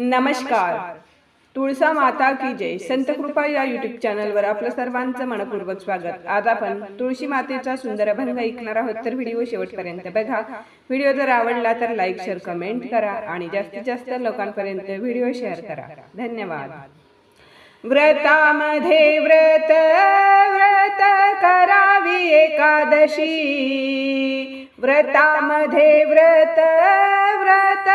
नमस्कार. तुळसा माता की जय. संत कृपा या युट्यूब चॅनलवर आपलं सर्वांचं मनपूर्वक स्वागत. आज आपण तुळशी मातेचा सुंदर अभंग ऐकणार आहोत. तर व्हिडिओ शेवटपर्यंत बघा. व्हिडिओ जर आवडला तर लाईक शेअर कमेंट करा आणि जास्तीत जास्त लोकांपर्यंत व्हिडिओ शेअर करा. धन्यवाद. व्रतामध्ये व्रत व्रत करावी एकादशी. व्रतामध्ये व्रत व्रत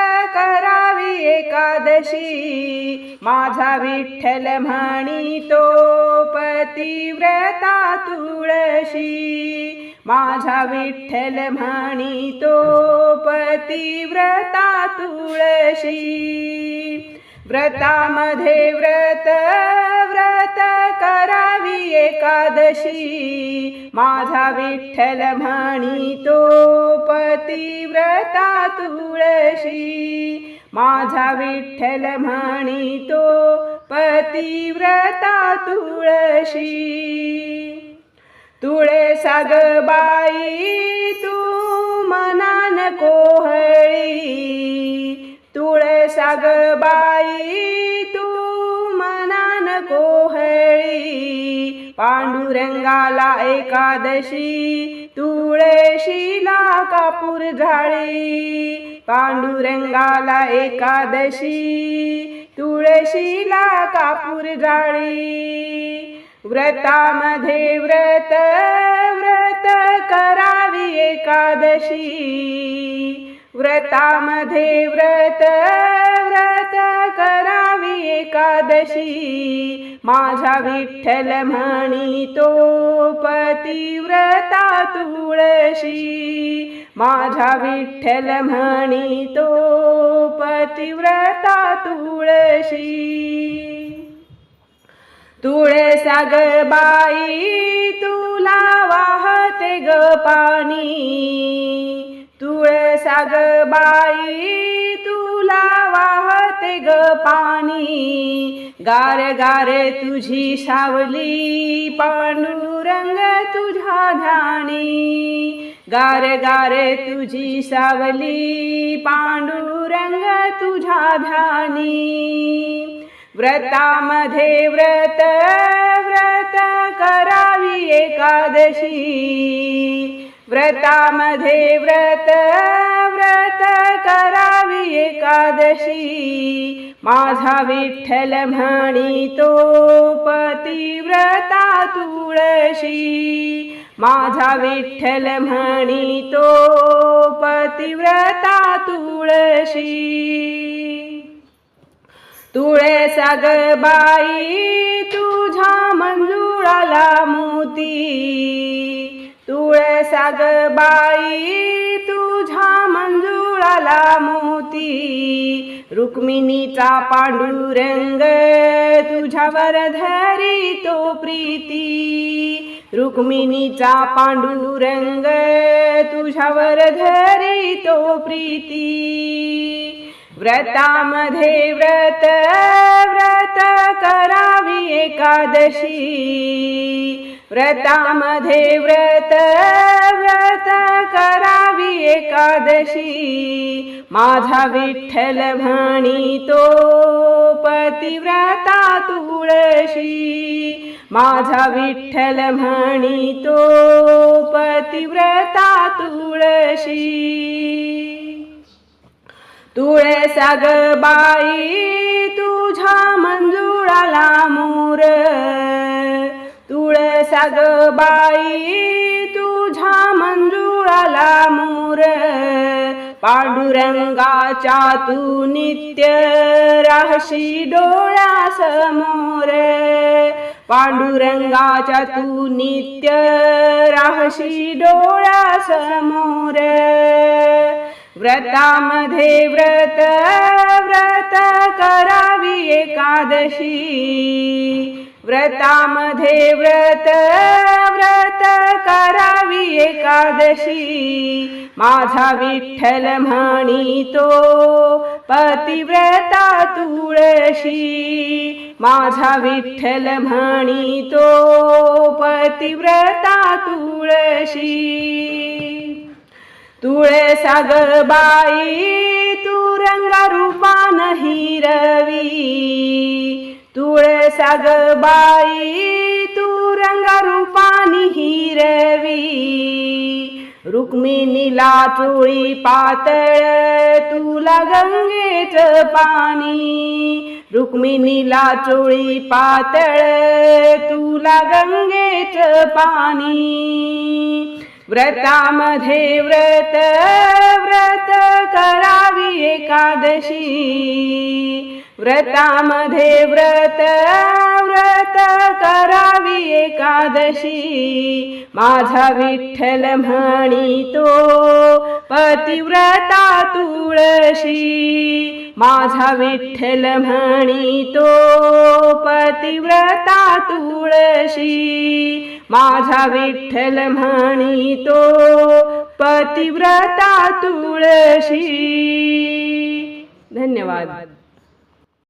एकादशी. माझा विठ्ठल म्हणितो पतिव्रता तुळशी. माझा विठ्ठल म्हणितो पतिव्रता तुळशी. व्रतामध्ये व्रत व्रत करावी एकादशी. माझा विठ्ठल म्हणितो तो तुळशी. माझा विठ्ठल म्हणितो पतिव्रता तुळशी. तुळे साग बाई तू मनान कोहळी. तुळे साग बाई तू मनान कोहळी. पांडुरंगाला एकादशी तुळशीला कापूर झाळी पांडुरंगाला एकादशी तुळशीला कापूर जाळी व्रतामध्ये व्रत व्रत करावी एकादशी. व्रतामध्ये व्रत व्रत करावी एकादशी. माझा विठ्ठल म्हणी तो पतिव्रता तुळशी. माझा विठ्ठल म्हणी तो पतिव्रता तुळशी. तुळे बाई तुला वाहते ग पाणी. तुळे बाई तुला वाहते पाणी. गार गार तुझी सावली पांडुरंग तुझ्या ध्यानी. गार गार तुझी सावली पांडुरंग तुझ्या ध्यानी. व्रतामध्ये व्रत व्रत करावी एकादशी. व्रतामध्ये व्रत व्रत करावी एकादशी. माझा विठ्ठल म्हणी तो पतिव्रता तुळशी. माझा विठ्ठल म्हणी तो पतिव्रता तुळशी. तुळे सग बाई तुझ्या मंजुळाला मोती. तुळे सग बाई तुझ्या झाला मोती रुक्मिणीचा पांडुरंग तुझ्यावर धरी तो प्रीती. रुक्मिणीचा पांडुरंग तुझ्यावर धरी तो प्रीती. व्रतामध्ये व्रत व्रत करावी एकादशी. व्रतामध्ये व्रत व्रत करावी एकादशी. माझा विठ्ठल तो पतिव्रता तुळशी. माझा विठ्ठल म्हणी तो पतिव्रता तुळशी. तुळ साग बाई तुझ्या मंजुळाला मोर. तुळे साग बाई तुझ्या मंजुळाला मोर. पांडुरंगाच्या तू नित्य राहशी डोळ्यासमोर. पांडुरंगाच्या तू नित्य राहशी डोळ्यासमोर व्रतामध्ये व्रत व्रत कर एकादशी. व्रतामध्ये व्रत व्रत करावी एकादशी. माझा विठ्ठल म्हणी तो पतिव्रता तुळशी. माझा विठ्ठल म्हणी तो पतिव्रता तुळशी. तुळे बाई रूपान हिरवी तुळसा ग बाई तू रंगरूपानी हिरवी रुक्मिणीला चोळी पातळ तुला गंगेच पाणी. रुक्मिणीला चोळी पातळ तुला गंगेच पाणी. व्रतामध्ये व्रत व्रत एकादशी. व्रतामध्ये व्रत व्रत करावी एकादशी. माझा विठ्ठल म्हणितो पतिव्रता तुळशी. माझा विठ्ठल म्हणितो पतिव्रता तुळशी. माझा विठ्ठल म्हणितो पतिव्रता तुळशी. धन्यवाद.